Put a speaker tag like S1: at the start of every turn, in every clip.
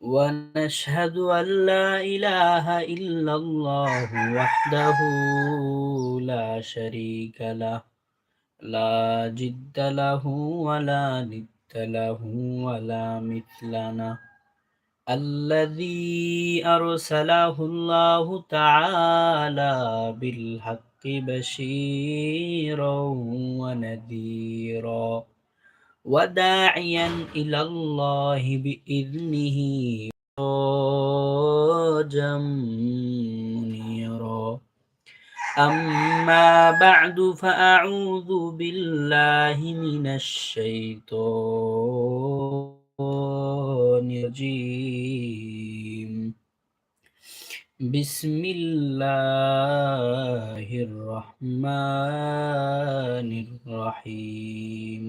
S1: ونشهد أن لا إله إلا الله وحده لا شريك له لا جد له ولا ند له ولا مثلنا الذي أرسله الله تعالى بالحق بشيرا ونذيرا. وداعيا إلى الله بإذنه سراجا منيرا أما بعد فأعوذ بالله من الشيطان الرجيم بسم الله الرحمن الرحيم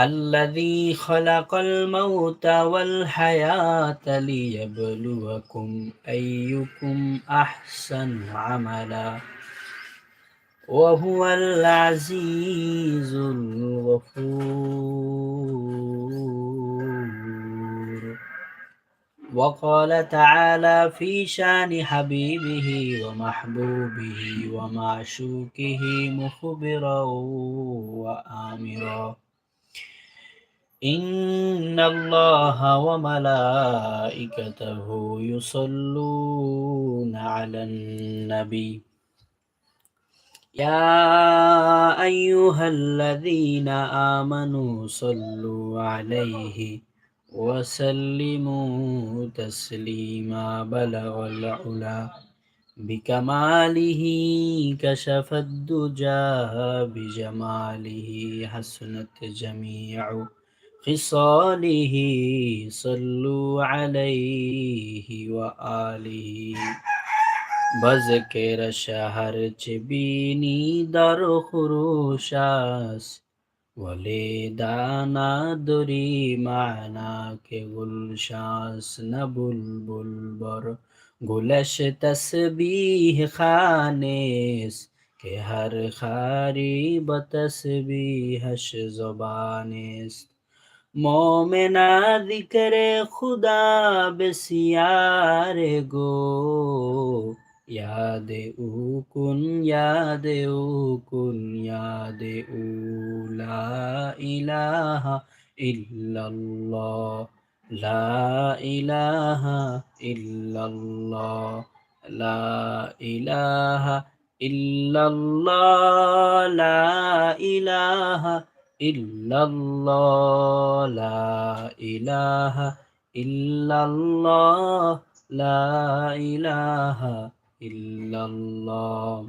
S1: الذي خلق الموت والحياة ليبلوكم أيكم أحسن عملا. وهو العزيز الغفور. وقال تعالى في شان حبيبه ومحبوبه ومعشوقه مخبرا وآمرا. إن الله وملائكته يصلون على النبي. يا أيها الذين آمنوا صلوا عليه وسلموا تسليما بلغ العلا بكماله كشف الدجى بجماله حسنت جميع. خصاله صلوا عليه وآله بذكر شهر چبینی در خروشاس ولی دانا دری معنا کے گلشاس نبلبل بر گلش تسبیح خانیس که هر خاری بتسبیحش زبانست মোমেনা দিকরে খুদা বেসিয়ারে গো। ইয়াদে উকুন ইয়াদে উকুন, ইয়াদে উলা ইলাহা ইল্লাল্লাহ। লা ইলাহা ইল্লাল্লাহ। লা ইলাহা ইল্লাল্লাহ। লা ইলাহা إلا الله لا إله إلا الله لا إله إلا الله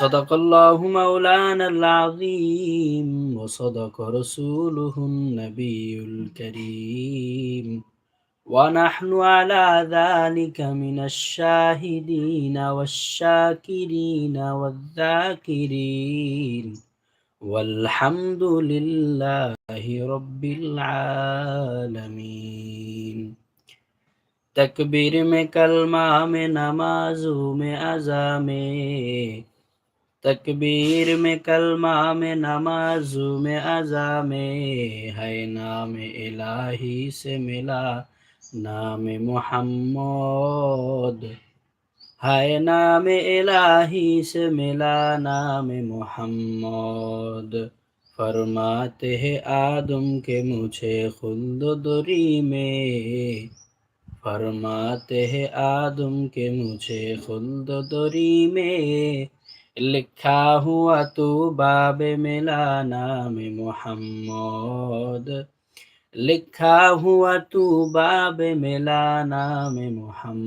S1: صدق الله مولانا العظيم وصدق رسوله النبي الكريم ونحن على ذلك من الشاهدين والشاكرين والذاكرين والحمد لله رب العالمين تکبیر میں کلمہ میں نمازوں میں ازا میں۔ تکبیر میں کلمہ میں نمازوں میں ازا میں۔ ہے نام الہی سے ملا نام محمد۔ হায় নামে এলাহি से मिला नाम मोहम्मद फरमाते हैं आदम के मुझे खुल्द दुरी में फरमाते हैं आदम के मुझे खुल्द दुरी में लिखा हुआ तू बाब मिला नाम मोहम्मद लिखा हुआ तू बाब मिला नाम मोहम्मद